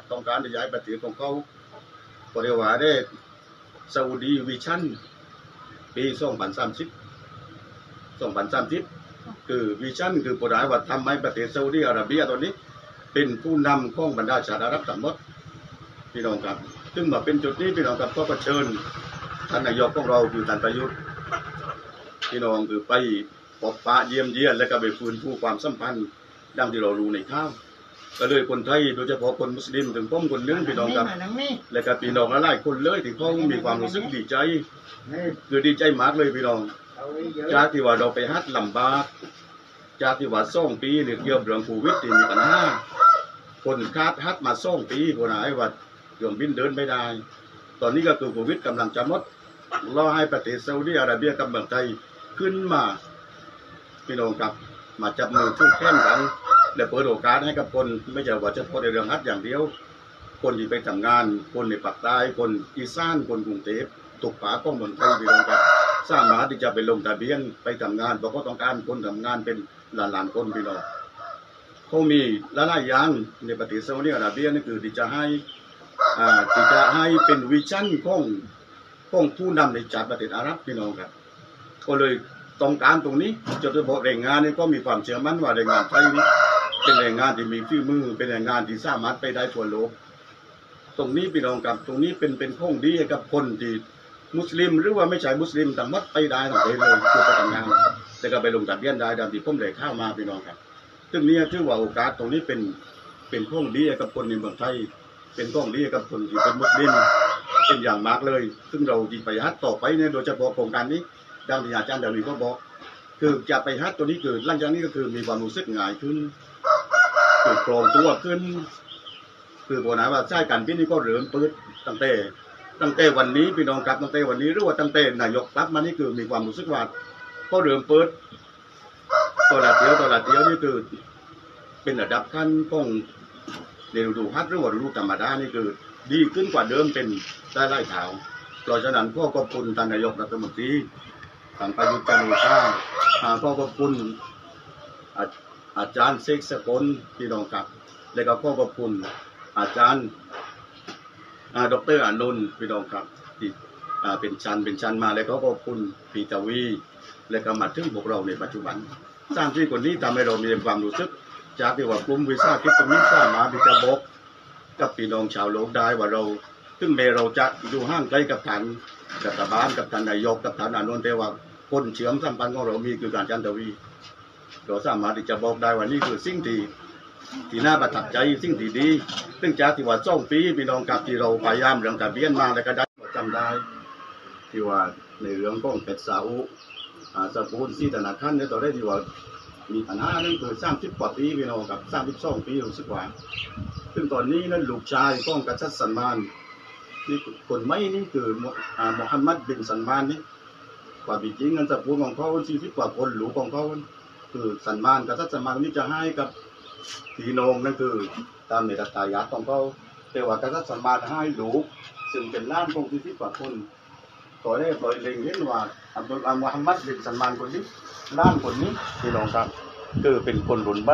ที่ย้ายประเทศของเขาก็เรียกว่าได้ซาอุดีวิชั่นปี2030 2030คือวิชั่นคือปรายว่าทำให้ประเทศซาอุดีอาระเบียตอนนี้ เป็นผู้นำของบรรดาชาติอาหรับทั้งหมดพี่น้องครับ ซึ่งมาเป็นจุดนี้พี่น้องครับก็เชิญท่านนายกของเราคือท่านประยุทธ์พี่น้องคือไปพบปะเยี่ยมเยียนและก็ไปฟื้นฟูความสัมพันธ์ดังที่เรารู้ในข้าว ก็เลยคนไทยโดยเฉพาะคนมุสลิมถึงพ้มคนหนึงพี่น้องครับนังนี่และก็พี่น้องหลายๆคนเลยที่เขามีความรู้สึกดีใจนี่คือดีใจมากเลยพี่น้องเอาไว้เยอะจากที่ว่าเราไปฮัดลำบากจากที่ว่าส่งปีหรือเกี่ยวกับเรื่องโควิดที่มีปัญหาคนคาดฮัดมาส่งปีคนหายว่าเครื่องบินเดินไม่ได้ ตอนนี้ก็คือโควิดกำลังจะหมดรอให้ประเทศซาอุดิอาระเบียกับเมืองไทยขึ้นมาพี่น้องครับมาจับมือช่วยแข่งกัน และเปิดโอกาสให้กับคนไม่ใช่ว่าเฉพาะในเรื่องฮัดอย่างเดียว คนที่ไปทำงาน คนในปากใต้คนอีสานคนกรุงเทพตกป่าก้องเมืองไทยพี่น้องครับสร้างมาที่จะไปลงทะเบียนไปทำงานเพราะเขาต้องการคนทำงานเป็นหลานๆคนพี่น้องเขามีหลายๆอย่างในประเทศซาอุดิอาระเบียนี่คือที่จะให้อ่าที่จะให้เป็นวิชั่นของของผู้นำในจากประเทศอาหรับพี่น้องครับก็เลยต้องการตรงนี้จนเฉพาะแรงงานนี่ก็มีความเชื่อมั่นว่าแรงงานไทยนี้ เป็นแรงงานที่มีฝีมือ เป็นแรงงานที่สามารถไปได้ทั่วโลก ตรงนี้พี่น้องครับตรงนี้เป็นเป็นข้องดีกับคนที่มุสลิมหรือว่าไม่ใช่มุสลิมแต่มัดไปได้ต่างปเลยคือไปทำงานแต่ก็ไปลงทะเบียนได้ดังที่ผมได้เข้ามาพี่น้องครับซึ่งนี้ถือว่าโอกาสตรงนี้เป็นเป็นข้องดีกับคนในเมืองไทย เป็นข้องดีกับคนที่เป็นมุสลิมเป็นอย่างมากเลย ซึ่งเราดีไปฮัดต่อไปเนี่ยโดยเฉพาะโครงการนี้ดังที่อาจารย์ดาวีก็บอก คือจะไปฮัดตัวนี้คือหลังจากนี้ก็คือมีความรู้สึกง่ายขึ้นคือโครงตัวขึ้น คือบอกนะว่าใช่การพินี่ก็เริ่มปิดตั้งแต่ตั้งแต่วันนี้พี่น้องครับตั้งแต่วันนี้หรือว่าตั้งแต่นายกรับมานี่คือมีความรู้สึกว่าก็เริ่มเปิดตัวละเดียวตัวละเดียวนี่คือเป็นระดับขั้นของในฤดูฮัทหรือว่าฤดูธรรมดานี่คือ ดีขึ้นกว่าเดิมเป็นได้ไล่เท้าเพราะฉะนั้นพ่อขอบคุณท่านนายกรัฐมนตรีท่านประยุทธ์จันทร์โอชา อ่าพ่อขอบคุณอาจารย์เซกสกลพี่น้องครับ และก็พ่อขอบคุณอาจารย์ดรอานนพี่น้องครับที่เป็นชั้นเป็นชั้นมาแล้วก็ขอบคุณปีตวี และก็มาถึงพวกเราในปัจจุบัน สร้างที่คนนี้ทำให้เรามีความรู้สึก จากที่ว่ากลุ่มวิสาหกิจตรงนี้สร้างมาที่จะบอกกับพี่น้องชาวโลกได้ว่าเราถึงแม้เราจะอยู่ห่างไกลกับท่านรัฐบาลกับท่านนายกกับท่านอานนท์แต่ว่า คนเชื่อมสัมพันธ์ของเรามีคือการจันทวี เราสามารถที่จะบอกได้ว่านี่คือสิ่งที่ที่น่าประทับใจสิ่งที่ดีซึ่งจากที่ว่าส่งปีพี่น้องกับที่เราพยายามเรื่องทะเบียนมาแล้วก็ได้จำได้ที่ว่าในเรื่องของเป็ดซาอุอาสกุลที่ธนาคารเนี่ยตอนแรกที่ว่ามีปัญหานั่นคือสร้างสิบกว่าปีพี่น้องกับสร้างสิบสองปีรู้สึกว่าซึ่งตอนนี้นั้นลูกชายของกษัตริย์สันมานนี่คนไม่นี่คือมุอ่ามุฮัมมัดบินสันมานนี่ กว่าปีจริงนั้นสกุลของเขาสี่สิบกว่าคนหลูของเขาคือสันมานกษัตริย์สันมานนี่จะให้กับพี่น้องนั่นคือตามในรัตายาตของเขาแต่ว่ากษัตริย์สมมาตรให้หลูซึ่งเป็นล้านของที่ที่กว่าคนต่อได้ปล่อยเล็งเห็นว่าอับดุลอามุฮัมมัดบินสันมานคนนี้ล้านคนนี้พี่น้องครับ คือเป็นคนรุ่นใบ